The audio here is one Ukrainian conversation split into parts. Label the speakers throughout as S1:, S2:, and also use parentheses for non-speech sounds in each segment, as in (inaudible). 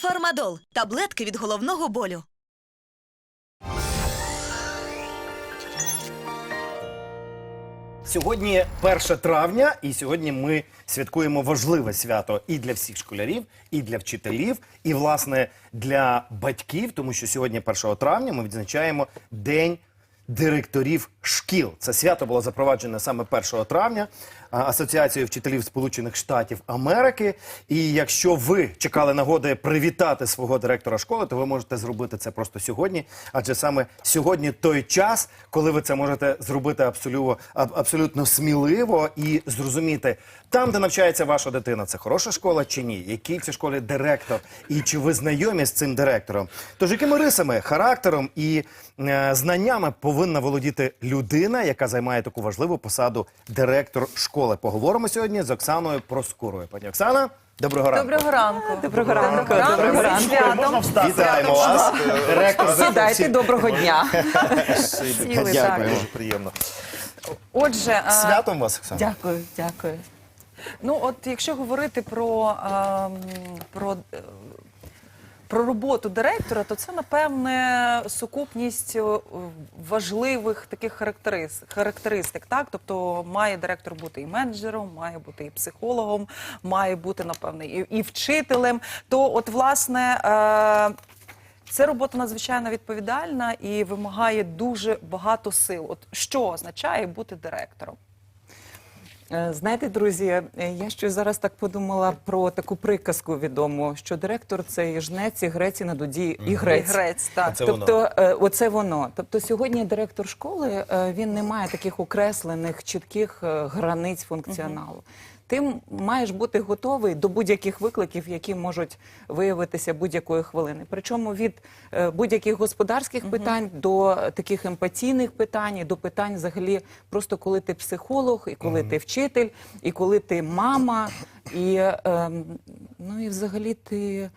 S1: Фармадол таблетки від головного болю.
S2: Сьогодні 1 травня, і сьогодні ми святкуємо важливе свято і для всіх школярів, і для вчителів, і власне для батьків, тому що сьогодні, 1 травня, ми відзначаємо День директорів шкіл. Це свято було запроваджене саме 1 травня Асоціацією вчителів Сполучених Штатів Америки. І якщо ви чекали нагоди привітати свого директора школи, то ви можете зробити це просто сьогодні. Адже саме сьогодні той час, коли ви це можете зробити абсолютно, абсолютно сміливо і зрозуміти, там, де навчається ваша дитина, це хороша школа чи ні? Який в цій школі директор, і чи ви знайомі з цим директором? Тож якими рисами, характером і е, знаннями повинна володіти людина, яка займає таку важливу посаду директор школи? Поговоримо сьогодні з Оксаною Проскурою. Пані Оксана, доброго ранку.
S3: Доброго ранку.
S4: Доброго ранку.
S3: ранку.
S4: Доброго ранку.
S3: святом.
S2: Вітаємо вас,
S4: Сідайте, доброго дня.
S2: Дякую, дуже приємно.
S3: Отже, а,
S2: Святом вас, Оксана.
S4: Дякую, дякую.
S3: ну от якщо говорити про, ем, про, про роботу директора, то це напевне сукупність е, важливих таких характерис, характеристик. Так, тобто має директор бути і менеджером, має бути і психологом, має бути напевне і, і вчителем. То, от власне. Е, Це робота надзвичайно відповідальна і вимагає дуже багато сил. От що означає бути директором?
S4: Е, Знаєте, друзі, е, я ще зараз так подумала про таку приказку відому, що директор це і жнець, і грець, і на дуді, і грець.
S3: І грець, так.
S2: Це воно.
S4: тобто, оце воно. Тобто, сьогодні директор школи він не має таких окреслених чітких границь функціоналу. Ти маєш бути готовий до будь-яких викликів, які можуть виявитися будь-якої хвилини. Причому від е, будь-яких господарських питань до таких емпатійних питань, до питань взагалі, просто коли ти психолог, і коли ти вчитель, і коли ти мама, і е, ну і взагалі ти.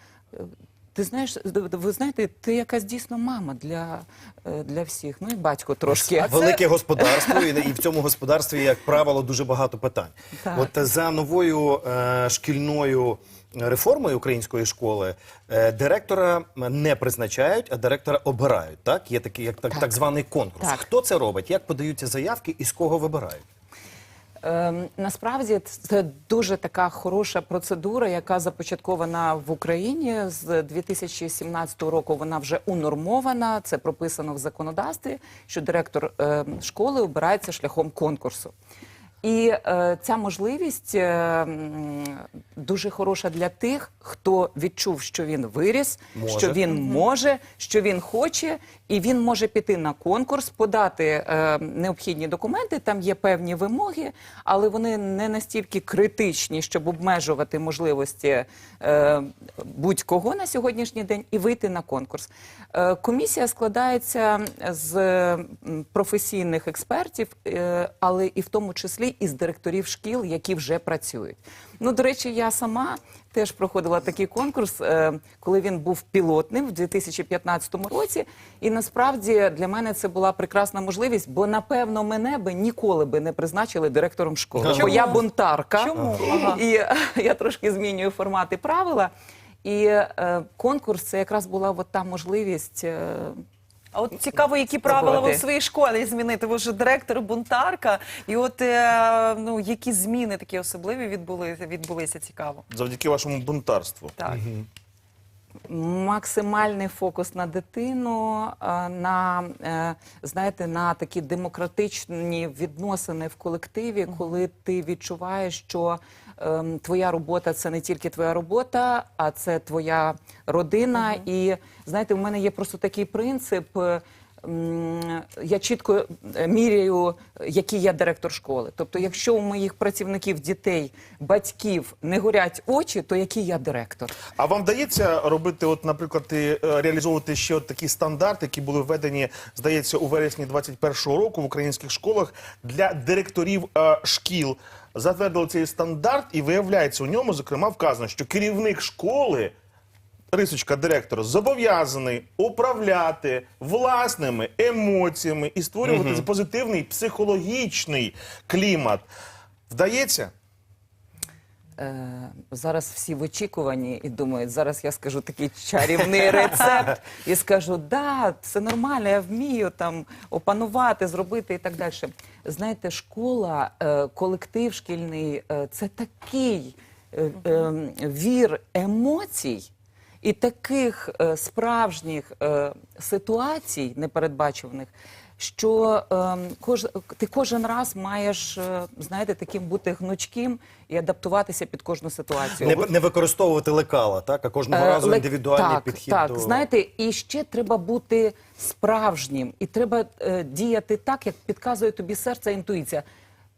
S4: Ти знаєш, ви знаєте, ти якась дійсно мама для, е, для всіх. Ну і батько трошки.
S2: Велике господарство, і, і в цьому господарстві, як правило, дуже багато питань.
S4: Так.
S2: От за новою е, шкільною реформою української школи е, директора не призначають, а директора обирають. Так, є такий як так, так. званий конкурс.
S4: Так.
S2: Хто це робить? Як подаються заявки і з кого вибирають?
S4: Ем, насправді це дуже така хороша процедура, яка започаткована в Україні з 2017 року. Вона вже унормована. Це прописано в законодавстві, що директор ем, школи обирається шляхом конкурсу. І е, ця можливість е, дуже хороша для тих, хто відчув, що він виріс,
S2: Може.
S4: що він може, що він хоче, і він може піти на конкурс, подати е, необхідні документи. Там є певні вимоги, але вони не настільки критичні, щоб обмежувати можливості е, будь-кого на сьогоднішній день і вийти на конкурс. Е, комісія складається з професійних експертів, е, але і в тому числі із директорів шкіл, які вже працюють. Ну, до речі, я сама теж проходила такий конкурс, е, коли він був пілотним в 2015 році. І насправді для мене це була прекрасна можливість, бо напевно мене би ніколи би не призначили директором школи.
S2: Чому?
S4: Бо я бунтарка.
S3: Чому? Ага.
S4: І е, (laughs) я трошки змінюю формати правила. І е, конкурс це якраз була от та можливість.
S3: А от цікаво, які правила ви в своїй школі змінити. Ви вже директор бунтарка, і от е, ну які зміни такі особливі відбулися, відбулися цікаво.
S5: Завдяки вашому бунтарству.
S3: Так.
S4: Максимальний фокус на дитину, е, на е, знаєте, на такі демократичні відносини в колективі, коли ти відчуваєш, що ем, твоя робота це не тільки твоя робота, а це твоя родина. І знаєте, у мене є просто такий принцип. Я чітко е, міряю, який я директор школи. Тобто, якщо у моїх працівників, дітей, батьків не горять очі, то який я директор?
S5: А вам вдається робити, от, наприклад, і, е, реалізовувати ще от такі стандарти, які були введені, здається, у вересні 21-го року в українських школах для директорів е, шкіл. Затвердили цей стандарт, і виявляється, у ньому, зокрема, вказано, що керівник школи. Рисочка директор зобов'язаний управляти власними емоціями і створювати позитивний психологічний клімат. Вдається?
S4: Е, зараз всі в очікуванні і думають, зараз я скажу такий чарівний рецепт (laughs) і скажу, да, це нормально, я вмію там опанувати, зробити і так далі. Знаєте, школа, е, колектив шкільний е, це такий е, е, вір емоцій. І таких е, справжніх е, ситуацій непередбачуваних, що е, кож, ти кожен раз маєш, е, знаєте, таким бути гнучким і адаптуватися під кожну ситуацію.
S2: Не, не використовувати лекала, так? А кожного
S4: Е,
S2: разу
S4: лек-
S2: індивідуальний
S4: так,
S2: підхід
S4: Так,
S2: до
S4: знаєте, і ще треба бути справжнім, і треба е, діяти так, як підказує тобі серце, інтуїція.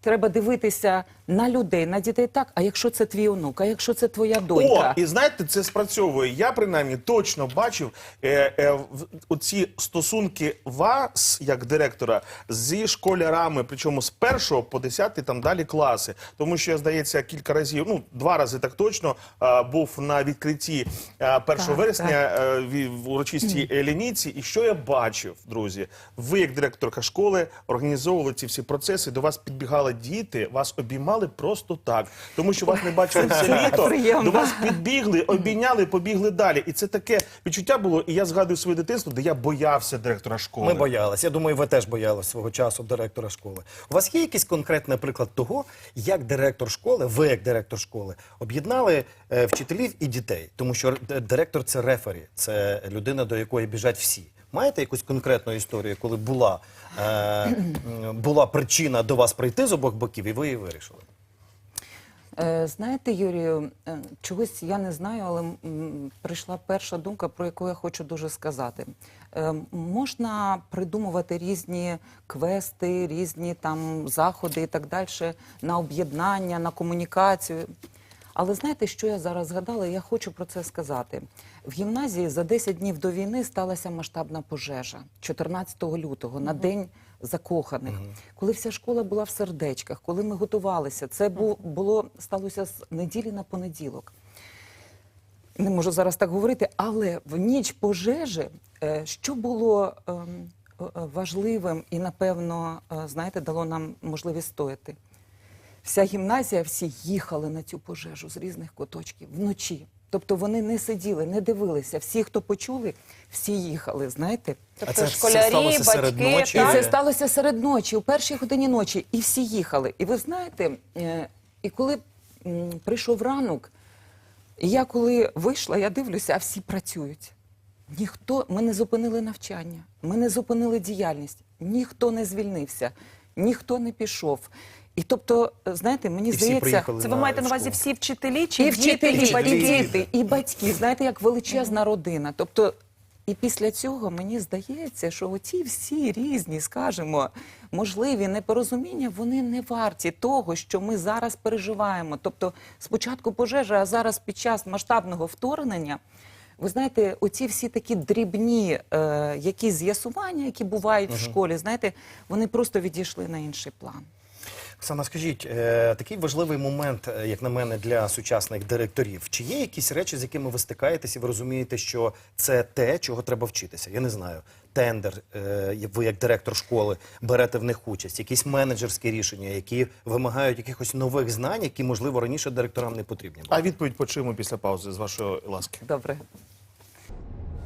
S4: Треба дивитися на людей, на дітей так. А якщо це твій онук, а якщо це твоя
S5: О,
S4: донька,
S5: і знаєте, це спрацьовує. Я принаймні точно бачив е, е, в- оці стосунки вас, як директора, зі школярами, причому з першого по десятий там далі класи. Тому що я здається кілька разів, ну два рази так точно е, був на відкритті е, 1
S4: Так,
S5: вересня е, в урочистій е, лінійці. І що я бачив, друзі? Ви, як директорка школи, організовували ці всі процеси. До вас підбігали діти, вас обіймали просто так, тому що вас не бачили все літо.
S4: Приємно.
S5: До вас підбігли, обійняли, побігли далі. І це таке відчуття було. І я згадую своє дитинство, де я боявся директора школи.
S2: Ми боялися. Я думаю, ви теж боялися свого часу директора школи. У вас є якийсь конкретний приклад того, як директор школи, ви як директор школи, об'єднали е, вчителів і дітей? Тому що директор це рефері, це людина, до якої біжать всі. Маєте якусь конкретну історію, коли була, е, була причина до вас прийти з обох боків, і ви її вирішили?
S4: Е, Знаєте, Юрію, е, чогось я не знаю, але прийшла перша думка, про яку я хочу дуже сказати. Е, Можна придумувати різні квести, різні там заходи і так далі на об'єднання, на комунікацію. Але знаєте, що я зараз згадала? Я хочу про це сказати. В гімназії за 10 днів до війни сталася масштабна пожежа 14 лютого на день закоханих, коли вся школа була в сердечках, коли ми готувалися. Це було сталося з неділі на понеділок. Не можу зараз так говорити, але в ніч пожежі, е, що було ем, е, важливим і, напевно, е, знаєте, дало нам можливість стояти. Вся гімназія, всі їхали на цю пожежу з різних куточків вночі. Тобто вони не сиділи, не дивилися. Всі, хто почули, всі їхали, знаєте.
S3: Тобто
S2: це все
S3: школярі,
S2: сталося серед
S3: батьки,
S2: ночі?
S4: І це сталося серед ночі, у першій годині ночі, і всі їхали. І ви знаєте, е, і коли прийшов ранок, і я коли вийшла, я дивлюся, а всі працюють. Ніхто, ми не зупинили навчання, ми не зупинили діяльність, ніхто не звільнився, ніхто не пішов. І тобто, знаєте, мені
S2: І всі
S4: здається,
S2: приїхали
S3: Це ви маєте на увазі
S2: школу.
S3: всі вчителі чи
S4: і
S3: діти,
S4: вчителі,
S3: і
S4: і
S3: батьки?
S4: діти, і батьки. Знаєте, як величезна родина. Тобто, і після цього мені здається, що оці всі різні, скажімо, можливі непорозуміння, вони не варті того, що ми зараз переживаємо. Тобто, спочатку пожежа, а зараз під час масштабного вторгнення. Ви знаєте, оці всі такі дрібні е, якісь з'ясування, які бувають в школі, знаєте, вони просто відійшли на інший план.
S2: Оксана, скажіть, е, такий важливий момент, е, як на мене, для сучасних директорів. Чи є якісь речі, з якими ви стикаєтесь, і ви розумієте, що це те, чого треба вчитися? Я не знаю. Тендер, е, ви як директор школи берете в них участь, якісь менеджерські рішення, які вимагають якихось нових знань, які можливо раніше директорам не потрібні. були.
S5: А відповідь почуємо після паузи з вашої ласки.
S4: Добре.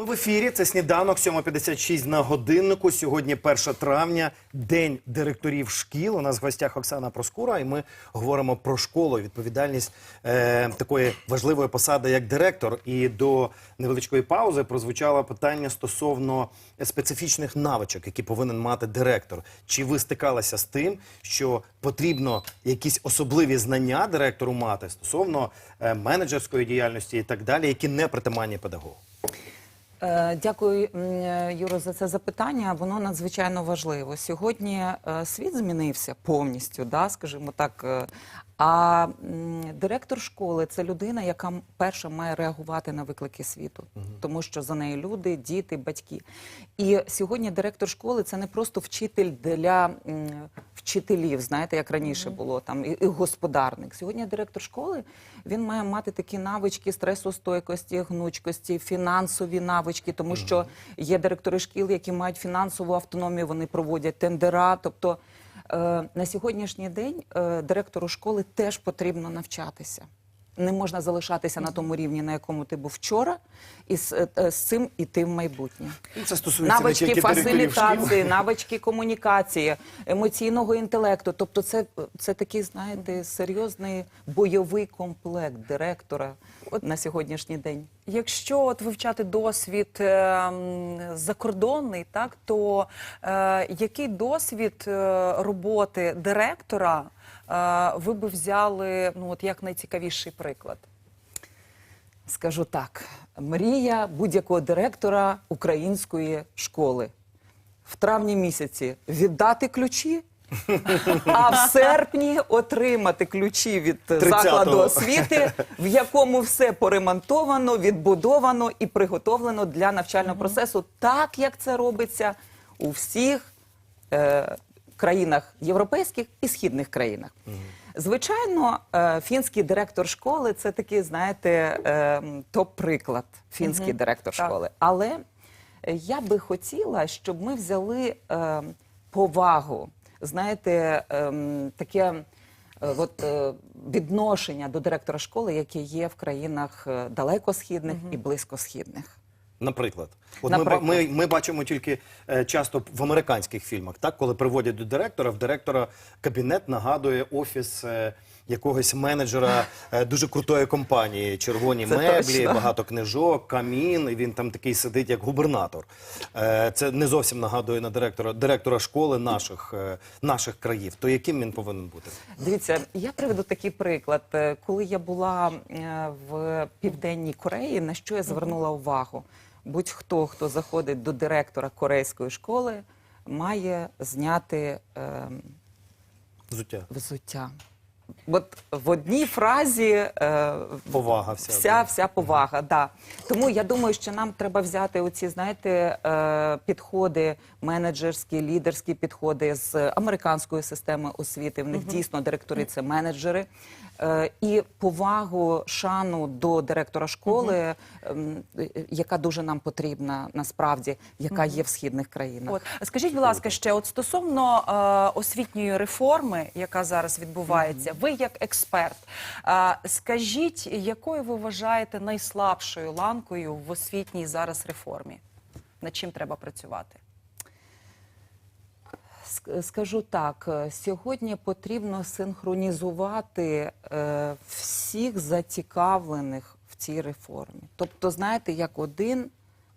S2: Ми в ефірі. Це сніданок 7.56 на годиннику. Сьогодні 1 травня, день директорів шкіл. У нас в гостях Оксана Проскура, і ми говоримо про школу. Відповідальність е, такої важливої посади, як директор. І до невеличкої паузи прозвучало питання стосовно специфічних навичок, які повинен мати директор. Чи ви стикалися з тим, що потрібно якісь особливі знання директору мати стосовно е, менеджерської діяльності і так далі, які не притаманні педагогу?
S4: Е, Дякую, е, Юро, за це запитання. Воно надзвичайно важливо. Сьогодні е, світ змінився повністю, да, скажімо так. А директор школи це людина, яка перша має реагувати на виклики світу, тому що за нею люди, діти, батьки. І сьогодні директор школи це не просто вчитель для вчителів, знаєте, як раніше було там і, господарник. Сьогодні директор школи він має мати такі навички стресостойкості, гнучкості, фінансові навички, тому що є директори шкіл, які мають фінансову автономію, вони проводять тендера. Тобто на сьогоднішній день е, директору школи теж потрібно навчатися. Не можна залишатися на тому рівні, на якому ти був вчора, і з, е, е, з цим іти в майбутнє.
S2: Ну, Це стосується не
S4: Навички
S2: тільки
S4: фасилітації, навички комунікації, емоційного інтелекту. Тобто, це, це такий, знаєте, серйозний бойовий комплект директора на сьогоднішній день.
S3: Якщо от вивчати досвід е, закордонний, так то е, який досвід е, роботи директора ви би взяли ну от як найцікавіший приклад?
S4: Скажу так: мрія будь-якого директора української школи в травні місяці віддати ключі. А в серпні отримати ключі від
S2: 30-го.
S4: закладу освіти, в якому все поремонтовано, відбудовано і приготовлено для навчального процесу, так як це робиться у всіх е, країнах європейських і східних країнах. Звичайно, е, фінський директор школи це такий, знаєте, е, топ-приклад фінський директор
S3: Так.
S4: школи. Але я би хотіла, щоб ми взяли е, повагу, знаєте, таке от, відношення до директора школи, яке є в країнах далекосхідних і близькосхідних.
S2: Наприклад, от
S4: Наприклад.
S2: Ми, ми, ми бачимо тільки е, часто в американських фільмах, так коли приводять до директора, в директора кабінет нагадує офіс е, якогось менеджера е, дуже крутої компанії. Червоні
S4: Це
S2: меблі,
S4: точно.
S2: багато книжок, камін. І він там такий сидить, як губернатор. Е, це не зовсім нагадує на директора директора школи наших, е, наших країв. То яким він повинен бути?
S4: Дивіться, я приведу такий приклад. Е, Коли я була е, в Південній Кореї, на що я звернула увагу? Будь-хто, хто заходить до директора корейської школи, має зняти е,
S2: Взуття.
S4: взуття. От в одній фразі е,
S2: Повага вся.
S4: вся, вся повага. Да. Тому я думаю, що нам треба взяти оці, знаєте, е, підходи, менеджерські, лідерські підходи з американської системи освіти. В них дійсно директори це менеджери. Е, і повагу, шану до директора школи, е, яка дуже нам потрібна насправді, яка є в східних країнах.
S3: От скажіть, будь ласка, ще от стосовно е, освітньої реформи, яка зараз відбувається, ви як експерт, скажіть, якою ви вважаєте найслабшою ланкою в освітній зараз реформі? Над чим треба працювати?
S4: Скажу так, е, сьогодні потрібно синхронізувати е, всіх зацікавлених в цій реформі. Тобто, знаєте, як один.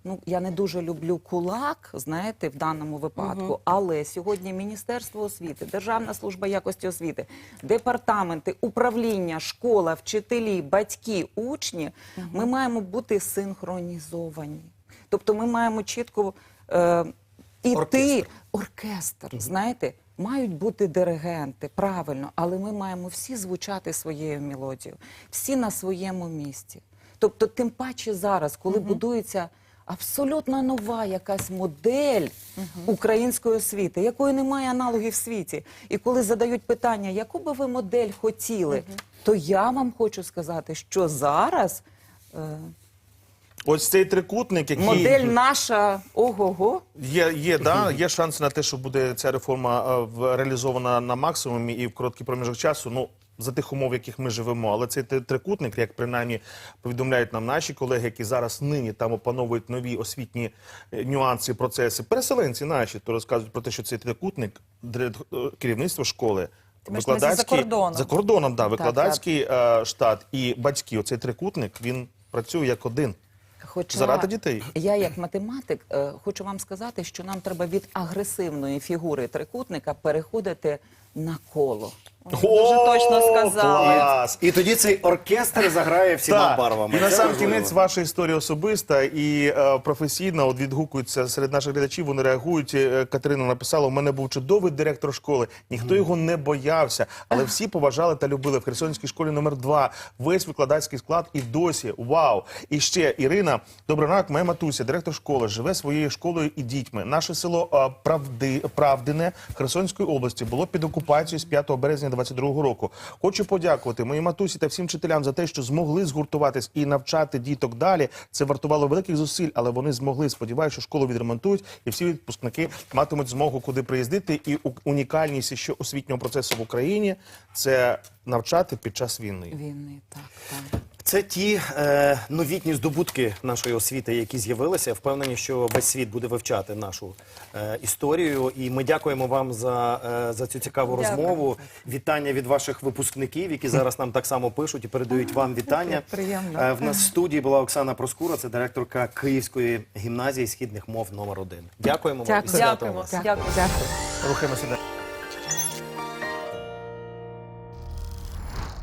S4: Ну, я не дуже люблю кулак, знаєте, в даному випадку, але сьогодні Міністерство освіти, Державна служба якості освіти, департаменти, управління, школа, вчителі, батьки, учні, ми маємо бути синхронізовані. Тобто ми маємо чітко е, іти
S2: Оркестр.
S4: оркестр, знаєте, мають бути диригенти, правильно, але ми маємо всі звучати своєю мелодією, всі на своєму місці. Тобто, тим паче зараз, коли будується абсолютно нова якась модель української освіти, якої немає аналогів в світі. І коли задають питання, яку би ви модель хотіли, то я вам хочу сказати, що зараз е,
S5: Ось цей трикутник, який
S4: модель наша ого-го.
S5: Є, є, да, є шанси на те, що буде ця реформа е, в- реалізована на максимумі і в короткий проміжок часу. Ну за тих умов, в яких ми живемо. Але цей трикутник, як принаймні повідомляють нам наші колеги, які зараз нині там опановують нові освітні е, нюанси, процеси. Переселенці наші то розказують про те, що цей трикутник е, керівництво школи.
S3: Маєш за кордоном?
S5: за кордоном, да, викладацький е, штат і батьки. Оцей трикутник він працює як один.
S4: Хоча
S5: Заради дітей.
S4: Я, як математик, хочу вам сказати, що нам треба від агресивної фігури трикутника переходити на коло.
S3: Дуже точно сказали.
S5: Клас!
S2: І тоді цей оркестр заграє всіма барвами.
S5: І на
S2: Це
S5: сам
S2: важливо.
S5: кінець ваша історія особиста і е, професійна. От відгукуються серед наших глядачів. Вони реагують. Е, Катерина написала: у мене був чудовий директор школи. Ніхто його не боявся, але всі поважали та любили в Херсонській школі номер 2 Весь викладацький склад і досі. Вау! І ще Ірина, добрий ранок, моя матуся, директор школи, живе своєю школою і дітьми. Наше село е, Правди, Правдине Херсонської області було під окупацією з 5 березня 22 року. Хочу подякувати моїй матусі та всім вчителям за те, що змогли згуртуватись і навчати діток далі. Це вартувало великих зусиль, але вони змогли. Сподіваюся, що школу відремонтують, і всі відпускники матимуть змогу куди приїздити. І унікальність що освітнього процесу в Україні це навчати під час війни.
S4: Війни, так, так.
S2: Це ті е, новітні здобутки нашої освіти, які з'явилися. Впевнені, що весь світ буде вивчати нашу е, історію. І ми дякуємо вам за, е, за цю цікаву
S3: Дякую.
S2: розмову. Вітання від ваших випускників, які зараз нам так само пишуть і передають вам вітання.
S4: Приємно.
S2: Е, в нас в студії була Оксана Проскура, це директорка Київської гімназії східних мов номер 1 Дякуємо вам
S4: Дякую.
S3: Дякуємо. Дякую.
S4: Дякую.
S5: Рухаємося далі.